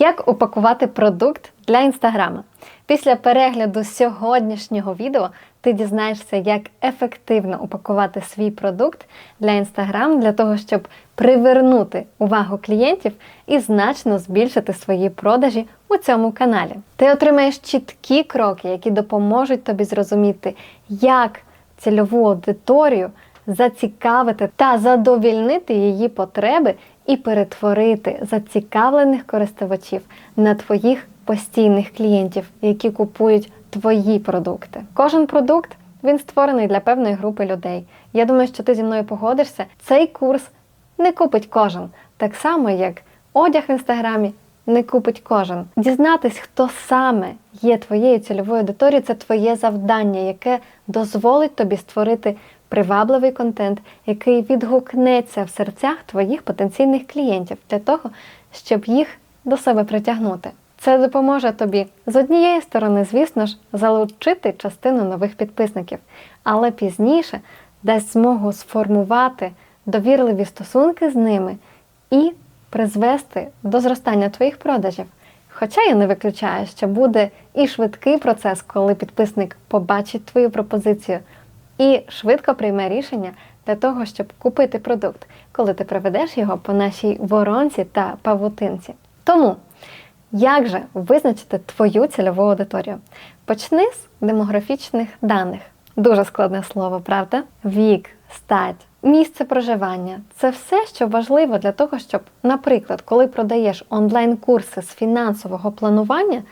Як упакувати продукт для інстаграма? Після перегляду сьогоднішнього відео ти дізнаєшся, як ефективно упакувати свій продукт для інстаграм для того, щоб привернути увагу клієнтів і значно збільшити свої продажі у цьому каналі. Ти отримаєш чіткі кроки, які допоможуть тобі зрозуміти, як цільову аудиторію зацікавити та задовільнити її потреби і перетворити зацікавлених користувачів на твоїх постійних клієнтів, які купують твої продукти. Кожен продукт він створений для певної групи людей. Я думаю, що ти зі мною погодишся. Цей курс не купить кожен, так само як одяг в інстаграмі. Не купить кожен. Дізнатись, хто саме є твоєю цільовою аудиторією, це твоє завдання, яке дозволить тобі створити привабливий контент, який відгукнеться в серцях твоїх потенційних клієнтів для того, щоб їх до себе притягнути. Це допоможе тобі з однієї сторони, звісно ж, залучити частину нових підписників, але пізніше дасть змогу сформувати довірливі стосунки з ними і призвести до зростання твоїх продажів. Хоча я не виключаю, що буде і швидкий процес, коли підписник побачить твою пропозицію і швидко прийме рішення для того, щоб купити продукт, коли ти проведеш його по нашій воронці та павутинці. Тому, як же визначити твою цільову аудиторію? Почни з демографічних даних. Дуже складне слово, правда? Вік, стать, місце проживання це все, що важливо для того, щоб, наприклад, коли продаєш онлайн-курси з фінансового планування,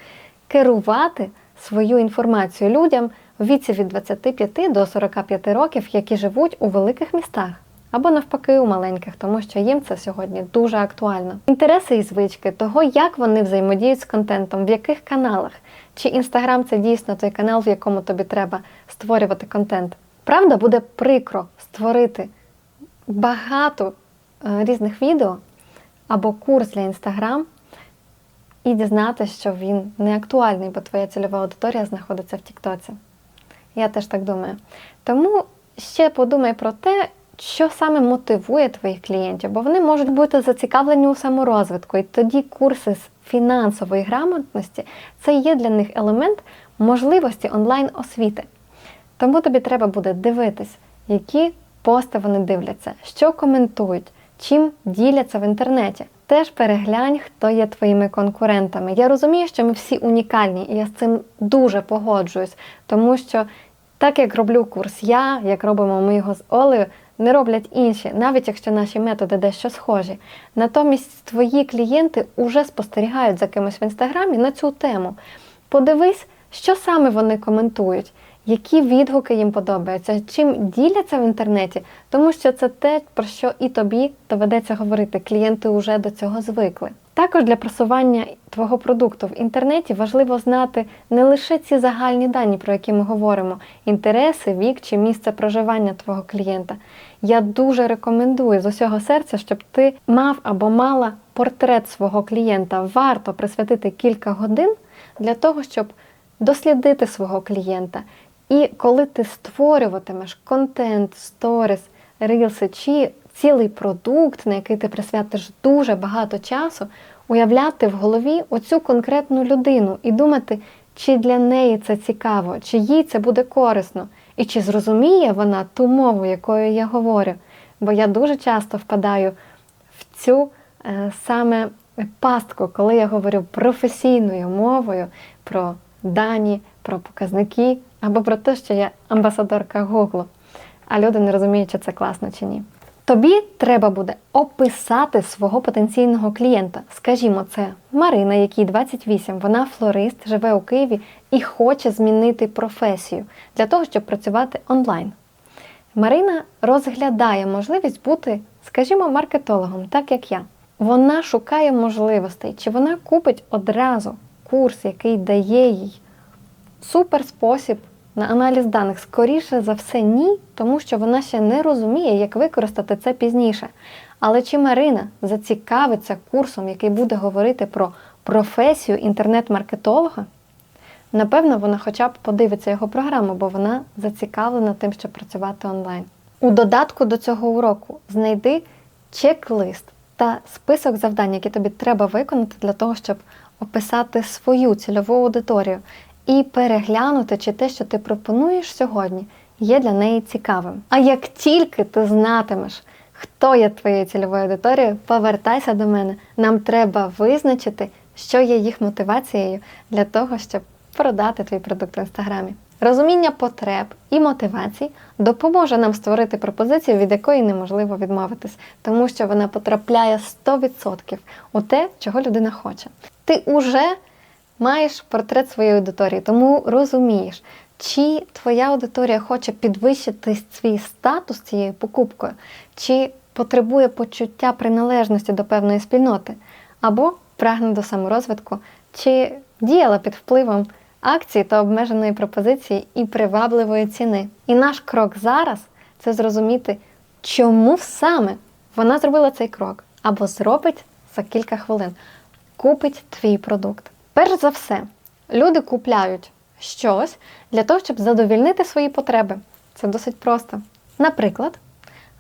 керувати свою інформацію людям в віці від 25 до 45 років, які живуть у великих містах. Або навпаки у маленьких, тому що їм це сьогодні дуже актуально. Інтереси і звички того, як вони взаємодіють з контентом, в яких каналах. Чи Інстаграм це дійсно той канал, в якому тобі треба створювати контент. Правда, буде прикро створити багато е, різних відео або курс для Інстаграм і дізнатися, що він не актуальний, бо твоя цільова аудиторія знаходиться в Тіктоці. Я теж так думаю. Тому ще подумай про те, що саме мотивує твоїх клієнтів, бо вони можуть бути зацікавлені у саморозвитку. І тоді курси з фінансової грамотності це є для них елемент можливості онлайн-освіти. Тому тобі треба буде дивитись, які пости вони дивляться, що коментують, чим діляться в інтернеті. Теж переглянь, хто є твоїми конкурентами. Я розумію, що ми всі унікальні, і я з цим дуже погоджуюсь, тому що так як роблю курс я, як робимо ми його з Олею, не роблять інші, навіть якщо наші методи дещо схожі. Натомість твої клієнти вже спостерігають за кимось в інстаграмі на цю тему. Подивись, що саме вони коментують, які відгуки їм подобаються, чим діляться в інтернеті, тому що це те, про що і тобі доведеться говорити. Клієнти вже до цього звикли. Також для просування твого продукту в інтернеті важливо знати не лише ці загальні дані, про які ми говоримо: інтереси, вік чи місце проживання твого клієнта. Я дуже рекомендую з усього серця, щоб ти мав або мала портрет свого клієнта. Варто присвятити кілька годин для того, щоб дослідити свого клієнта. І коли ти створюватимеш контент, сторіс, рілси чи цілий продукт, на який ти присвятиш дуже багато часу, уявляти в голові оцю конкретну людину і думати, чи для неї це цікаво, чи їй це буде корисно, і чи зрозуміє вона ту мову, якою я говорю. Бо я дуже часто впадаю в цю е, саме пастку, коли я говорю професійною мовою про дані, про показники або про те, що я амбасадорка Гуглу, а люди не розуміють, чи це класно чи ні. Тобі треба буде описати свого потенційного клієнта. Скажімо, це Марина, якій 28, вона флорист, живе у Києві і хоче змінити професію для того, щоб працювати онлайн. Марина розглядає можливість бути, скажімо, маркетологом, так як я. Вона шукає можливостей, чи вона купить одразу курс, який дає їй супер спосіб на аналіз даних. Скоріше за все, ні, тому що вона ще не розуміє, як використати це пізніше. Але чи Марина зацікавиться курсом, який буде говорити про професію інтернет-маркетолога? Напевно, вона хоча б подивиться його програму, бо вона зацікавлена тим, щоб працювати онлайн. У додатку до цього уроку знайди чек-лист та список завдань, які тобі треба виконати для того, щоб описати свою цільову аудиторію і переглянути, чи те, що ти пропонуєш сьогодні, є для неї цікавим. А як тільки ти знатимеш, хто є твоєю цільовою аудиторією, повертайся до мене. Нам треба визначити, що є їх мотивацією для того, щоб продати твій продукт в інстаграмі. Розуміння потреб і мотивацій допоможе нам створити пропозицію, від якої неможливо відмовитись, тому що вона потрапляє 100% у те, чого людина хоче. Ти уже маєш портрет своєї аудиторії, тому розумієш, чи твоя аудиторія хоче підвищити свій статус цією покупкою, чи потребує почуття приналежності до певної спільноти, або прагне до саморозвитку, чи діяла під впливом акції та обмеженої пропозиції і привабливої ціни. І наш крок зараз це зрозуміти, чому саме вона зробила цей крок, або зробить за кілька хвилин, купить твій продукт. Перш за все, люди купляють щось для того, щоб задовільнити свої потреби. Це досить просто. Наприклад,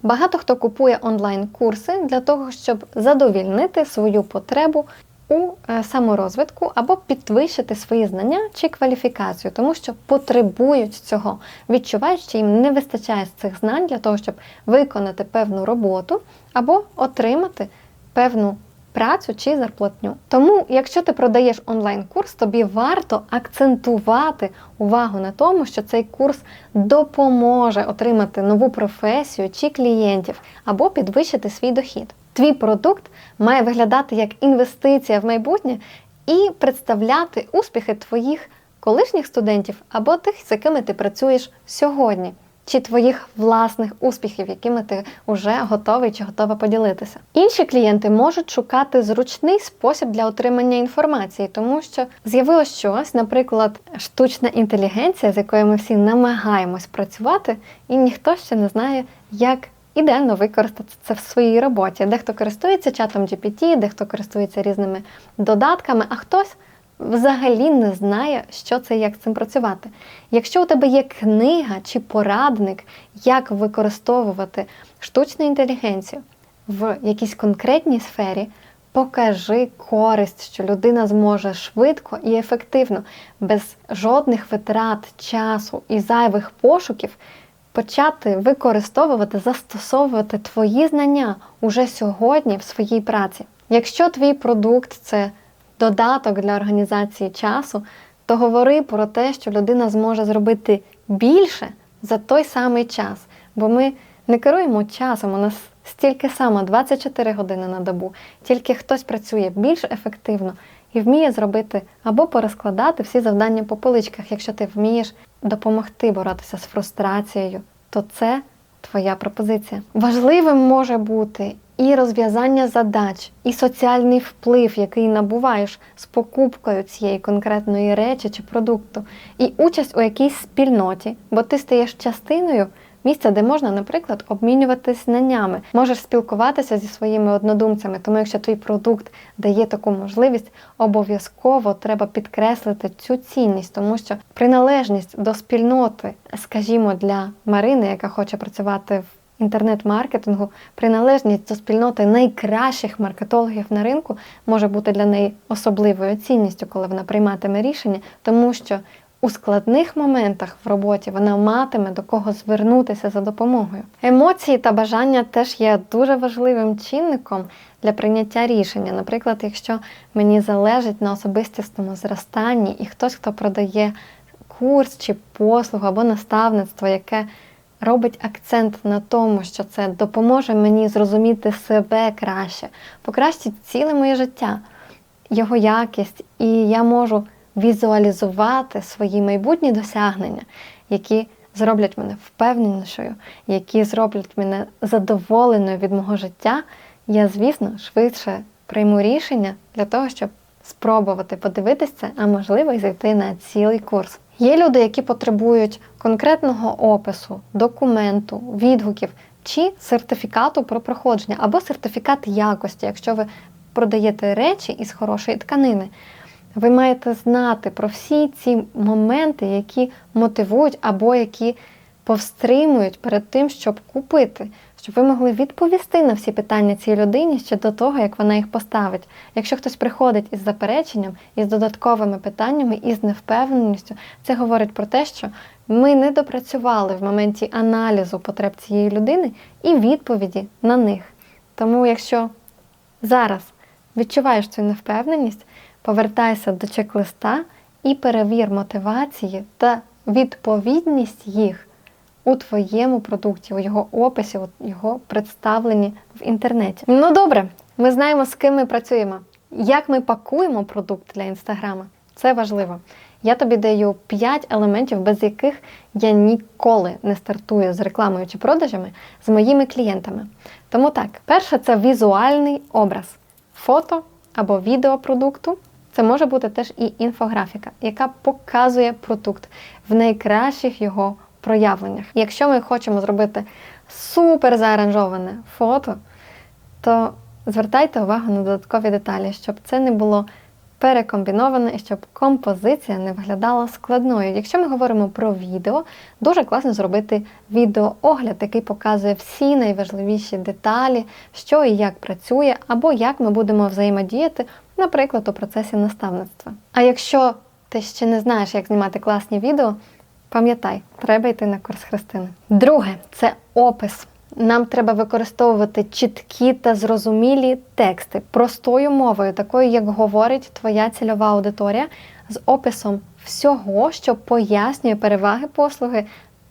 багато хто купує онлайн-курси для того, щоб задовільнити свою потребу у е, саморозвитку або підвищити свої знання чи кваліфікацію, тому що потребують цього, відчувають, що їм не вистачає цих знань для того, щоб виконати певну роботу або отримати певну працю чи зарплатню. Тому, якщо ти продаєш онлайн-курс, тобі варто акцентувати увагу на тому, що цей курс допоможе отримати нову професію чи клієнтів або підвищити свій дохід. Твій продукт має виглядати як інвестиція в майбутнє і представляти успіхи твоїх колишніх студентів або тих, з якими ти працюєш сьогодні чи твоїх власних успіхів, якими ти вже готовий чи готова поділитися. Інші клієнти можуть шукати зручний спосіб для отримання інформації, тому що з'явилось щось, наприклад, штучна інтелігенція, з якою ми всі намагаємось працювати, і ніхто ще не знає, як. Ідеально використати це в своїй роботі. Дехто користується чатом GPT, дехто користується різними додатками, а хтось взагалі не знає, що це як з цим працювати. Якщо у тебе є книга чи порадник, як використовувати штучну інтелігенцію в якійсь конкретній сфері, покажи користь, що людина зможе швидко і ефективно, без жодних витрат, часу і зайвих пошуків. Почати використовувати, застосовувати твої знання уже сьогодні в своїй праці. Якщо твій продукт це додаток для організації часу, то говори про те, що людина зможе зробити більше за той самий час. Бо ми не керуємо часом, у нас стільки само 24 години на добу, тільки хтось працює більш ефективно і вміє зробити або порозкладати всі завдання по поличках. Якщо ти вмієш допомогти боротися з фрустрацією, то це твоя пропозиція. Важливим може бути і розв'язання задач, і соціальний вплив, який набуваєш з покупкою цієї конкретної речі чи продукту, і участь у якійсь спільноті, бо ти стаєш частиною. Місце, де можна, наприклад, обмінюватись знаннями, можеш спілкуватися зі своїми однодумцями, тому якщо твій продукт дає таку можливість, обов'язково треба підкреслити цю цінність, тому що приналежність до спільноти, скажімо, для Марини, яка хоче працювати в інтернет-маркетингу, приналежність до спільноти найкращих маркетологів на ринку може бути для неї особливою цінністю, коли вона прийматиме рішення, тому що у складних моментах в роботі вона матиме до кого звернутися за допомогою. Емоції та бажання теж є дуже важливим чинником для прийняття рішення. Наприклад, якщо мені залежить на особистісному зростанні і хтось, хто продає курс чи послугу або наставництво, яке робить акцент на тому, що це допоможе мені зрозуміти себе краще, покращить ціле моє життя, його якість, і я можу візуалізувати свої майбутні досягнення, які зроблять мене впевненішою, які зроблять мене задоволеною від мого життя, я, звісно, швидше прийму рішення для того, щоб спробувати подивитися а можливо і зайти на цілий курс. Є люди, які потребують конкретного опису, документу, відгуків чи сертифікату про проходження, або сертифікат якості, якщо ви продаєте речі із хорошої тканини. Ви маєте знати про всі ці моменти, які мотивують або які повстримують перед тим, щоб купити, щоб ви могли відповісти на всі питання цій людині ще до того, як вона їх поставить. Якщо хтось приходить із запереченням, із додатковими питаннями, із невпевненістю, це говорить про те, що ми не допрацювали в моменті аналізу потреб цієї людини і відповіді на них. Тому, якщо зараз відчуваєш цю невпевненість, повертайся до чек-листа і перевір мотивації та відповідність їх у твоєму продукті, у його описі, у його представленні в інтернеті. Ну добре, ми знаємо, з ким ми працюємо. Як ми пакуємо продукт для інстаграма, це важливо. Я тобі даю 5 елементів, без яких я ніколи не стартую з рекламою чи продажами з моїми клієнтами. Тому так, перше це візуальний образ, фото або відео продукту. Це може бути теж і інфографіка, яка показує продукт в найкращих його проявленнях. Якщо ми хочемо зробити супер зааранжоване фото, то звертайте увагу на додаткові деталі, щоб це не було перекомбіноване і щоб композиція не виглядала складною. Якщо ми говоримо про відео, дуже класно зробити відеоогляд, який показує всі найважливіші деталі, що і як працює, або як ми будемо взаємодіяти, наприклад, у процесі наставництва. А якщо ти ще не знаєш, як знімати класні відео, пам'ятай, треба йти на курс Христини. Друге це опис. Нам треба використовувати чіткі та зрозумілі тексти простою мовою, такою, як говорить твоя цільова аудиторія, з описом всього, що пояснює переваги послуги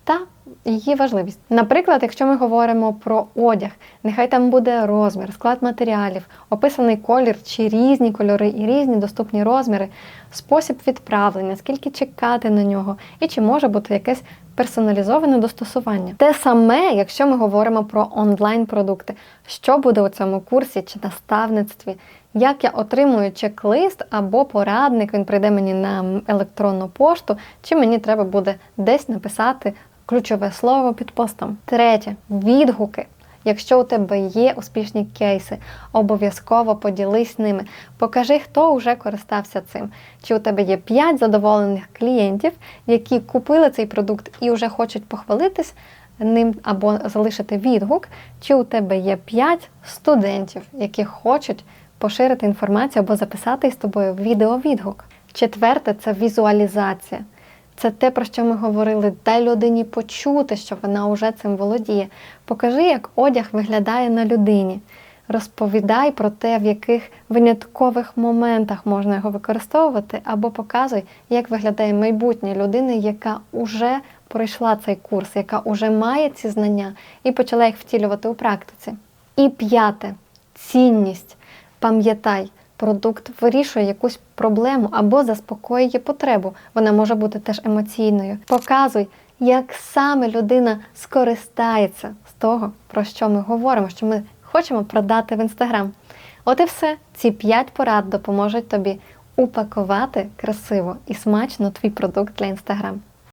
та її важливість. Наприклад, якщо ми говоримо про одяг, нехай там буде розмір, склад матеріалів, описаний колір чи різні кольори і різні доступні розміри, спосіб відправлення, скільки чекати на нього, і чи може бути якесь персоналізоване достосування. Те саме, якщо ми говоримо про онлайн-продукти, що буде у цьому курсі чи наставництві, як я отримую чек-лист або порадник, він прийде мені на електронну пошту, чи мені треба буде десь написати ключове слово під постом. Третє відгуки. Якщо у тебе є успішні кейси, обов'язково поділись ними. Покажи, хто вже користався цим. Чи у тебе є 5 задоволених клієнтів, які купили цей продукт і вже хочуть похвалитись ним або залишити відгук, чи у тебе є 5 студентів, які хочуть поширити інформацію або записати з тобою відеовідгук. Четверте це візуалізація. Це те, про що ми говорили, дай людині почути, що вона вже цим володіє. Покажи, як одяг виглядає на людині. Розповідай про те, в яких виняткових моментах можна його використовувати, або показуй, як виглядає майбутнє людини, яка вже пройшла цей курс, яка вже має ці знання і почала їх втілювати у практиці. І п'яте цінність. Пам'ятай, продукт вирішує якусь проблему або заспокоює потребу. Вона може бути теж емоційною. Показуй, як саме людина скористається з того, про що ми говоримо, що ми хочемо продати в інстаграм. От і все. Ці п'ять порад допоможуть тобі упакувати красиво і смачно твій продукт для інстаграм.